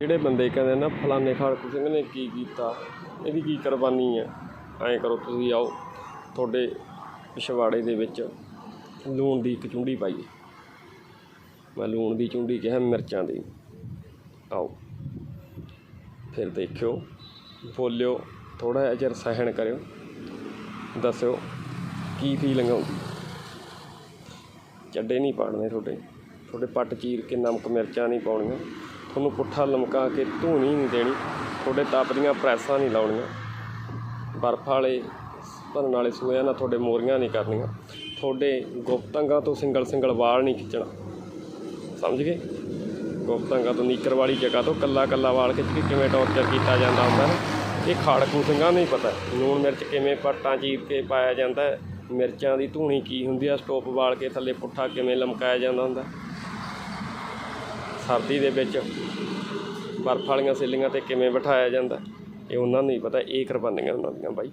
ਜਿਹੜੇ ਬੰਦੇ ਕਹਿੰਦੇ ਨਾ ਫਲਾਣੇ ਖਾੜਕੂ ਸਿੰਘ ਨੇ, ਕੀ ਕੀਤਾ? ਇਹਦੀ ਕੀ ਕੁਰਬਾਨੀ ਹੈ? ਐਂ ਕਰੋ, ਤੁਸੀਂ ਆਓ, ਤੁਹਾਡੇ ਪਿਛਵਾੜੇ ਦੇ ਵਿੱਚ ਲੂਣ ਦੀ ਇੱਕ ਚੁੰਡੀ ਪਾਈਏ ਮੈਂ ਲੂਣ ਦੀ ਚੁੰਡੀ ਕਿਹਾ, ਮਿਰਚਾਂ ਦੀ। ਆਓ, ਫਿਰ ਦੇਖਿਓ, ਬੋਲਿਓ ਥੋੜਾ ਜਿਹਾ ਚਿਰ ਸਹਿਣ ਕਰਿਓ, ਦੱਸਿਓ, ਕੀ ਫੀਲਿੰਗ ਆਉਂਦੀ ਚੱਡੇ ਨਹੀਂ ਪਾੜਨੇ ਤੁਹਾਡੇ। ਤੁਹਾਡੇ ਪੱਟ ਚੀਰ ਕੇ ਨਮਕ ਮਿਰਚਾਂ ਨਹੀਂ ਪਾਉਣੀਆਂ। ਤੁਹਾਨੂੰ ਪੁੱਠਾ ਲਮਕਾ ਕੇ ਧੂਣੀ ਨਹੀਂ ਦੇਣੀ। ਤੁਹਾਡੇ ਤਪ ਦੀਆਂ ਪ੍ਰੈਸਾਂ ਨਹੀਂ ਲਾਉਣੀਆਂ। ਬਰਫ ਵਾਲੇ, ਭਰਨ ਵਾਲੇ ਸੂਏ ਨਾਲ ਤੁਹਾਡੇ ਮੋਰੀਆਂ ਨਹੀਂ ਕਰਨੀਆਂ। ਤੁਹਾਡੇ ਗੁਪਤੰਗਾਂ ਤੋਂ ਸਿੰਗਲ ਸਿੰਗਲ ਵਾਲ ਨਹੀਂ ਖਿੱਚਣਾ। ਸਮਝ ਗਏ? ਗੁਪਤੰਗਾਂ ਤੋਂ ਨੀਕਰ ਵਾਲੀ ਜਗ੍ਹਾ ਤੋਂ ਕੱਲਾ ਕੱਲਾ ਵਾਲ ਖਿੱਚ ਕੇ ਕਿਵੇਂ ਟੌਰਚਰ ਕੀਤਾ ਜਾਂਦਾ ਹੁੰਦਾ ਨਾ? ਇਹ ਖਾੜਕੂ ਸਿੰਘਾਂ ਨੂੰ ਹੀ ਪਤਾ ਲੂਣ ਮਿਰਚ ਕਿਵੇਂ ਪੱਟਾਂ ਚੀਰ ਕੇ ਪਾਇਆ ਜਾਂਦਾ ਹੈ? ਮਿਰਚਾਂ ਦੀ ਧੂਣੀ ਕੀ ਹੁੰਦੀ ਆ ਸਟੋਪ ਵਾਲ ਕੇ ਥੱਲੇ ਪੁੱਠਾ ਕਿਵੇਂ ਲਮਕਾਇਆ ਜਾਂਦਾ ਹੁੰਦਾ? ਸਰਦੀ ਦੇ ਵਿੱਚ ਬਰਫ ਵਾਲੀਆਂ ਸੇਲੀਆਂ ਤੇ ਕਿਵੇਂ ਬਿਠਾਇਆ ਜਾਂਦਾ, ਇਹ ਉਹਨਾਂ ਨੂੰ ਹੀ ਪਤਾ, ਇਹ ਕੁਰਬਾਨੀਆਂ ਉਹਨਾਂ ਦੀਆਂ ਬਾਈ।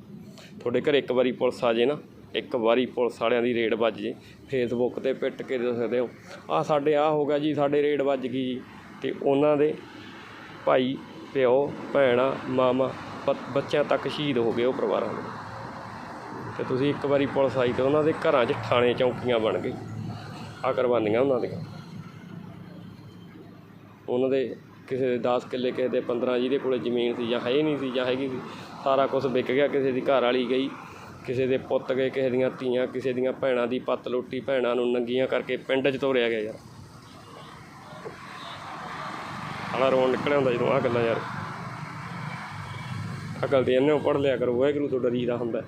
ਤੁਹਾਡੇ ਘਰ ਇੱਕ ਵਾਰੀ ਪੁਲਿਸ ਆ ਜੇ ਨਾ, ਇੱਕ ਵਾਰੀ ਪੁਲਿਸ ਵਾਲਿਆਂ ਦੀ ਰੇਡ ਵੱਜ ਜੇ ਫੇਸਬੁੱਕ ਤੇ ਪਿੱਟ ਕੇ ਦੱਸਦੇ ਹੋ ਆ ਸਾਡੇ ਆ ਹੋ ਗਿਆ ਜੀ, ਸਾਡੇ ਰੇਡ ਵੱਜ ਗਈ ਜੀ। ਤੇ ਉਹਨਾਂ ਦੇ ਭਾਈ, ਪਿਓ, ਭੈਣਾਂ, ਮਾਮਾ, ਬ- ਬੱਚਿਆਂ ਤੱਕ ਸ਼ਹੀਦ ਹੋ ਗਏ ਉਹ ਪਰਿਵਾਰਾਂ ਦੇ। ਤੇ ਤੁਸੀਂ ਇੱਕ ਵਾਰੀ ਪੁਲਿਸ ਆਈ ਤੇ ਉਹਨਾਂ ਦੇ ਘਰਾਂ 'ਚ ਥਾਣੇ ਚੌਕੀਆਂ ਬਣ ਗਈ। ਆ ਕੁਰਬਾਨੀਆਂ ਉਹਨਾਂ ਦੀਆਂ। ਉਹਨਾਂ ਦੇ ਕਿਸੇ ਦੇ 10 ਕਿੱਲੇ, ਕਿਸੇ ਦੇ 15 ਜਿਹਦੇ ਕੋਲੇ ਜ਼ਮੀਨ ਸੀ ਜਾਂ ਹੈ ਹੀ ਨਹੀਂ ਸੀ ਜਾਂ ਹੈਗੀ ਸੀ, ਸਾਰਾ ਕੁਝ ਵਿਕ ਗਿਆ। ਕਿਸੇ ਦੀ ਘਰ ਵਾਲੀ ਗਈ, ਕਿਸੇ ਦੇ ਪੁੱਤ ਗਏ, ਕਿਸੇ ਦੀਆਂ ਧੀਆਂ, ਕਿਸੇ ਦੀਆਂ ਭੈਣਾਂ ਦੀ ਪੱਤ ਲੋਟੀ, ਭੈਣਾਂ ਨੂੰ ਨੰਗੀਆਂ ਕਰਕੇ ਪਿੰਡ 'ਚ ਤੋਰਿਆ ਗਿਆ ਯਾਰ। ਆਲਾ ਰੋਣ ਨਿਕਲਿਆ ਹੁੰਦਾ ਜਦੋਂ ਆਹ ਗੱਲਾਂ ਯਾਰ। ਅਕਲ ਤੇ ਇਹਨੇ ਪੜ੍ਹ ਲਿਆ ਕਰੋ, ਵਾਹਿਗੁਰੂ ਤੋਂ ਡਰੀਦਾ ਹੁੰਦਾ।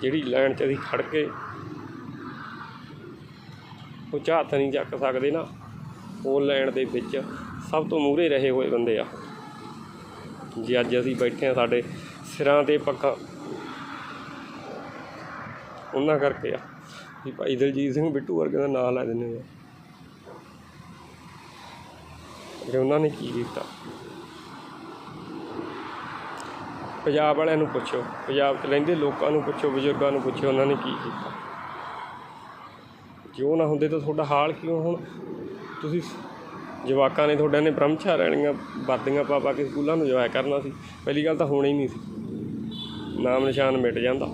ਜਿਹੜੀ ਲਾਈਨ 'ਚ ਅਸੀਂ ਖੜ ਕੇ ਉਹ ਝਾਤ ਨਹੀਂ ਚੱਕ ਸਕਦੇ ਨਾ। ਉਹ ਲਾਈਨ ਦੇ ਵਿੱਚ ਸਭ ਤੋਂ ਮੂਹਰੇ ਰਹੇ ਹੋਏ ਬੰਦੇ ਆ। ਜੇ, ਅੱਜ ਅਸੀਂ ਬੈਠੇ ਆ ਸਾਡੇ ਸਿਰਾਂ ਤੇ ਪੱਕਾ ਉਹਨਾਂ ਕਰਕੇ ਆ। ਵੀ ਭਾਈ ਦਲਜੀਤ ਸਿੰਘ ਬਿੱਟੂ ਵਰਗੇ ਦਾ ਨਾਂ ਲੈ ਦਿੰਦੇ ਆ। ਕਿ ਉਹਨਾਂ ਨੇ ਕੀ ਕੀਤਾ? ਪੰਜਾਬ ਵਾਲਿਆਂ ਨੂੰ ਪੁੱਛੋ, ਪੰਜਾਬ 'ਚ ਰਹਿੰਦੇ ਲੋਕਾਂ ਨੂੰ ਪੁੱਛੋ, ਬਜ਼ੁਰਗਾਂ ਨੂੰ ਪੁੱਛੋ, ਉਹਨਾਂ ਨੇ ਕੀ ਕੀਤਾ? ਜੋ ਨਾ ਹੁੰਦੇ ਤਾਂ ਤੁਹਾਡਾ ਹਾਲ ਕਿਉਂ ਹੁਣ? ਤੁਸੀਂ ਜਵਾਕਾਂ ਨੇ ਤੁਹਾਡਿਆਂ ਨੇ ਬ੍ਰਹਮਚਾਰ ਰਹਿਣੀਆਂ ਵਰਦੀਆਂ ਪਾ ਪਾ ਕੇ ਸਕੂਲਾਂ ਨੂੰ ਜਵਾਇਆ ਕਰਨਾ ਸੀ। ਪਹਿਲੀ ਗੱਲ ਤਾਂ ਹੋਣੀ ਹੀ ਨਹੀਂ ਸੀ। ਨਾਮ ਨਿਸ਼ਾਨ ਮਿਟ ਜਾਂਦਾ।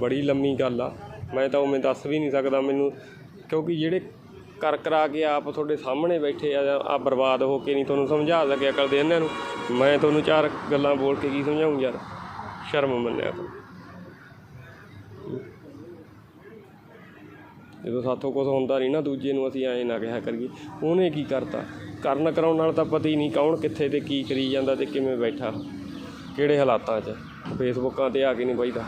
ਬੜੀ ਲੰਮੀ ਗੱਲ ਆ। ਮੈਂ ਤਾਂ ਉਵੇਂ ਦੱਸ ਵੀ ਨਹੀਂ ਸਕਦਾ ਮੈਨੂੰ, ਕਿਉਂਕਿ ਜਿਹੜੇ ਕਰ ਕਰਾ ਕੇ ਆਪ ਤੁਹਾਡੇ ਸਾਹਮਣੇ ਬੈਠੇ ਆ ਆ ਬਰਬਾਦ ਹੋ ਕੇ ਨਹੀਂ ਤੁਹਾਨੂੰ ਸਮਝਾ ਸਕਿਆ ਕਰਦੇ ਇਹਨਾਂ ਨੂੰ। ਮੈਂ ਤੁਹਾਨੂੰ ਚਾਰ ਗੱਲਾਂ ਬੋਲ ਕੇ ਕੀ ਸਮਝਾਉਂ ਯਾਰ? ਸ਼ਰਮ ਮੰਨਿਆ ਤੂੰ ਜਦੋਂ ਸਾਥੋਂ ਕੁਝ ਹੁੰਦਾ ਨਹੀਂ ਨਾ, ਦੂਜੇ ਨੂੰ ਅਸੀਂ ਐਂ ਨਾ ਕਿਹਾ ਕਰੀਏ। ਉਹਨੇ ਕੀ ਕਰਤਾ? ਕਰਨ ਕਰਾਉਣ ਨਾਲ ਤਾਂ ਪਤਾ ਹੀ ਨਹੀਂ ਕੌਣ ਕਿੱਥੇ ਤੇ ਕੀ ਕਰੀ ਜਾਂਦਾ ਤੇ ਕਿਵੇਂ ਬੈਠਾ। ਕਿਹੜੇ ਹਾਲਾਤਾਂ 'ਚ? ਫੇਸਬੁੱਕਾਂ ਤੇ ਆ ਕੇ ਨਹੀਂ ਬਈਦਾ।